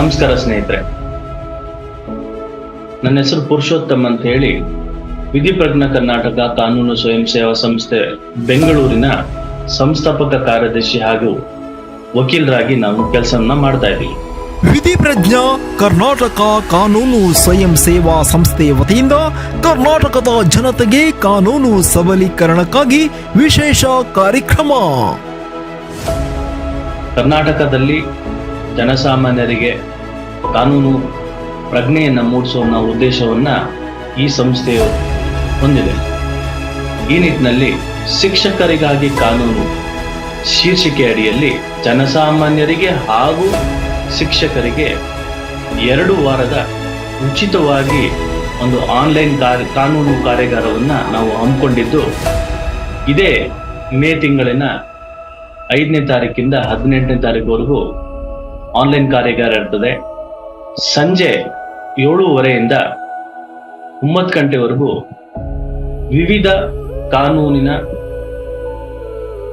ನಮಸ್ಕಾರ ಸ್ನೇಹಿತರೆ. ನನ್ನ ಹೆಸರು ಪುರುಷೋತ್ತಮ್ ಅಂತ ಹೇಳಿ ವಿಧಿಪ್ರಜ್ಞ ಕರ್ನಾಟಕ ಕಾನೂನು ಸ್ವಯಂ ಸೇವಾ ಸಂಸ್ಥೆ ಬೆಂಗಳೂರಿನ ಸಂಸ್ಥಾಪಕ ಕಾರ್ಯದರ್ಶಿ ಹಾಗೂ ವಕೀಲರಾಗಿ ನಾವು ಕೆಲಸವನ್ನ ಮಾಡ್ತಾ ಇದ್ದೀವಿ. ವಿಧಿಪ್ರಜ್ಞ ಕರ್ನಾಟಕ ಕಾನೂನು ಸ್ವಯಂ ಸೇವಾ ಸಂಸ್ಥೆ ವತಿಯಿಂದ ಕರ್ನಾಟಕದ ಜನತೆಗೆ ಕಾನೂನು ಸಬಲೀಕರಣಕ್ಕಾಗಿ ವಿಶೇಷ ಕಾರ್ಯಕ್ರಮ. ಕರ್ನಾಟಕದಲ್ಲಿ ಜನಸಾಮಾನ್ಯರಿಗೆ ಕಾನೂನು ಪ್ರಜ್ಞೆಯನ್ನು ಮೂಡಿಸುವ ನಾವು ಉದ್ದೇಶವನ್ನ ಈ ಸಂಸ್ಥೆಯು ಹೊಂದಿದೆ. ಈ ನಿಟ್ಟಿನಲ್ಲಿ ಶಿಕ್ಷಕರಿಗಾಗಿ ಕಾನೂನು ಶೀರ್ಷಿಕೆ ಅಡಿಯಲ್ಲಿ ಜನಸಾಮಾನ್ಯರಿಗೆ ಹಾಗೂ ಶಿಕ್ಷಕರಿಗೆ ಎರಡು ವಾರದ ಉಚಿತವಾಗಿ ಒಂದು ಆನ್ಲೈನ್ ಕಾರ್ಯ ಕಾನೂನು ಕಾರ್ಯಾಗಾರವನ್ನು ನಾವು ಹಮ್ಮಿಕೊಂಡಿದ್ದು, ಇದೇ ಮೇ ತಿಂಗಳಿನ ಐದನೇ ತಾರೀಕಿಂದ ಹದಿನೆಂಟನೇ ತಾರೀಕುವರೆಗೂ ಆನ್ಲೈನ್ ಕಾರ್ಯಾಗಾರ ಇರ್ತದೆ. ಸಂಜೆ ಏಳೂವರೆಯಿಂದ ಒಂಬತ್ತು ಗಂಟೆವರೆಗೂ ವಿವಿಧ ಕಾನೂನಿನ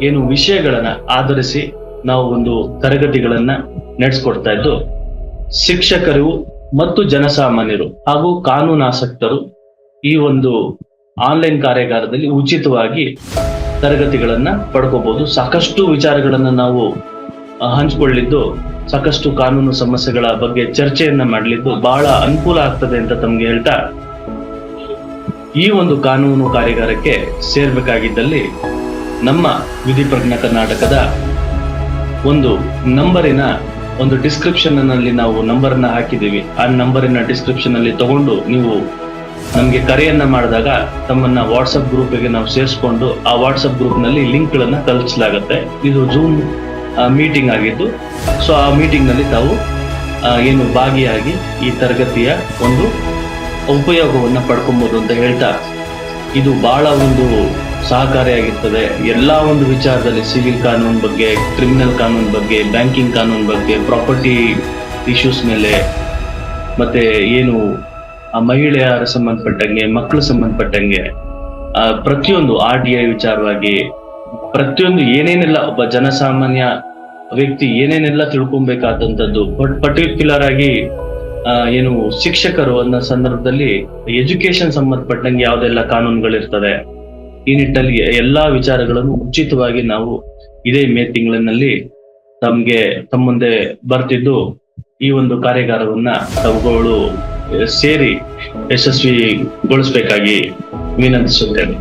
ಏನು ವಿಷಯಗಳನ್ನ ಆಧರಿಸಿ ನಾವು ಒಂದು ತರಗತಿಗಳನ್ನ ನಡೆಸ್ಕೊಡ್ತಾ ಇದ್ದು, ಶಿಕ್ಷಕರು ಮತ್ತು ಜನಸಾಮಾನ್ಯರು ಹಾಗೂ ಕಾನೂನಾಸಕ್ತರು ಈ ಒಂದು ಆನ್ಲೈನ್ ಕಾರ್ಯಾಗಾರದಲ್ಲಿ ಉಚಿತವಾಗಿ ತರಗತಿಗಳನ್ನ ಪಡ್ಕೋಬಹುದು ಸಾಕಷ್ಟು ವಿಚಾರಗಳನ್ನ ನಾವು ಹಂಚಿಕೊಳ್ಳಿದ್ದು ಸಾಕಷ್ಟು ಕಾನೂನು ಸಮಸ್ಯೆಗಳ ಬಗ್ಗೆ ಚರ್ಚೆಯನ್ನ ಮಾಡಲಿದ್ದು ಬಹಳ ಅನುಕೂಲ ಆಗ್ತದೆ ಅಂತ ತಮ್ಗೆ ಹೇಳ್ತಾ, ಈ ಒಂದು ಕಾನೂನು ಕಾರ್ಯಾಗಾರಕ್ಕೆ ಸೇರ್ಬೇಕಾಗಿದ್ದಲ್ಲಿ ನಮ್ಮ ವಿಧಿಪ್ರಜ್ಞ ಕರ್ನಾಟಕದ ಒಂದು ನಂಬರಿನ ಒಂದು ಡಿಸ್ಕ್ರಿಪ್ಷನ್ನಲ್ಲಿ ನಾವು ನಂಬರ್ನ ಹಾಕಿದ್ದೀವಿ. ಆ ನಂಬರಿನ ಡಿಸ್ಕ್ರಿಪ್ಷನ್ ಅಲ್ಲಿ ತಗೊಂಡು ನೀವು ನಮಗೆ ಕರೆಯನ್ನ ಮಾಡಿದಾಗ ತಮ್ಮನ್ನ ವಾಟ್ಸಪ್ ಗ್ರೂಪ್ಗೆ ನಾವು ಸೇರಿಸ್ಕೊಂಡು ಆ ವಾಟ್ಸಪ್ ಗ್ರೂಪ್ನಲ್ಲಿ ಲಿಂಕ್ ಗಳನ್ನ ಕಲಿಸಲಾಗುತ್ತೆ ಇದು ಜೂಮ್ ಮೀಟಿಂಗ್ ಆಗಿದ್ದು. ಸೊ ಆ ಮೀಟಿಂಗ್ನಲ್ಲಿ ತಾವು ಏನು ಭಾಗಿಯಾಗಿ ಈ ತರಗತಿಯ ಒಂದು ಉಪಯೋಗವನ್ನು ಪಡ್ಕೊಬೋದು ಅಂತ ಹೇಳ್ತಾ. ಇದು ಬಹಳ ಒಂದು ಸಹಕಾರಿಯಾಗಿರ್ತದೆ. ಎಲ್ಲ ಒಂದು ವಿಚಾರದಲ್ಲಿ ಸಿವಿಲ್ ಕಾನೂನು ಬಗ್ಗೆ ಕ್ರಿಮಿನಲ್ ಕಾನೂನು ಬಗ್ಗೆ ಬ್ಯಾಂಕಿಂಗ್ ಕಾನೂನು ಬಗ್ಗೆ ಪ್ರಾಪರ್ಟಿ ಇಶ್ಯೂಸ್ ಮೇಲೆ, ಮತ್ತೆ ಏನು, ಆ ಮಹಿಳೆಯರ ಸಂಬಂಧಪಟ್ಟಂಗೆ, ಮಕ್ಕಳು ಸಂಬಂಧಪಟ್ಟಂಗೆ ಪ್ರತಿಯೊಂದು ಆರ್ ಟಿ ಐ ವಿಚಾರವಾಗಿ ಪ್ರತಿಯೊಂದು ಏನೇನೆಲ್ಲ ಒಬ್ಬ ಜನಸಾಮಾನ್ಯ ವ್ಯಕ್ತಿ ಏನೇನೆಲ್ಲ ತಿಳ್ಕೊಬೇಕಾದಂಥದ್ದು ಬಟ್ ಪರ್ಟಿಕ್ಯುಲರ್ ಆಗಿ ಏನು ಶಿಕ್ಷಕರು ಅನ್ನೋ ಸಂದರ್ಭದಲ್ಲಿ ಎಜುಕೇಶನ್ ಸಂಬಂಧಪಟ್ಟಂಗೆ ಯಾವ್ದೆಲ್ಲ ಕಾನೂನುಗಳಿರ್ತದೆ, ಈ ನಿಟ್ಟಲ್ಲಿ ಎಲ್ಲಾ ವಿಚಾರಗಳನ್ನು ಉಚಿತವಾಗಿ ನಾವು ಇದೇ ಮೇ ತಿಂಗಳಿನಲ್ಲಿ ತಮ್ಗೆ ತಮ್ಮ ಮುಂದೆ ಬರ್ತಿದ್ದು ಈ ಒಂದು ಕಾರ್ಯಾಗಾರವನ್ನ ತಾವುಗಳು ಸೇರಿ ಯಶಸ್ವಿಗೊಳಿಸಬೇಕಾಗಿ ವಿನಂತಿಸುತ್ತೇನೆ.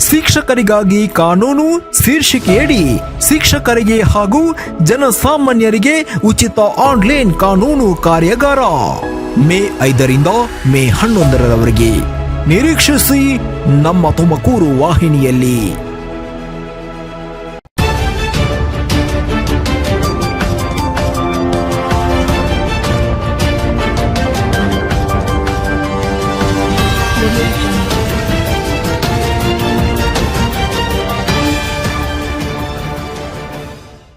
ಶಿಕ್ಷಕರಿಗಾಗಿ ಕಾನೂನು ಶೀರ್ಷಿಕೆಯಡಿ ಶಿಕ್ಷಕರಿಗೆ ಹಾಗೂ ಜನಸಾಮಾನ್ಯರಿಗೆ ಉಚಿತ ಆನ್ಲೈನ್ ಕಾನೂನು ಕಾರ್ಯಾಗಾರ ಮೇ ಐದರಿಂದ ಮೇ ಹನ್ನೊಂದರವರೆಗೆ. ನಿರೀಕ್ಷಿಸಿ ನಮ್ಮ ತುಮಕೂರು ವಾಹಿನಿಯಲ್ಲಿ.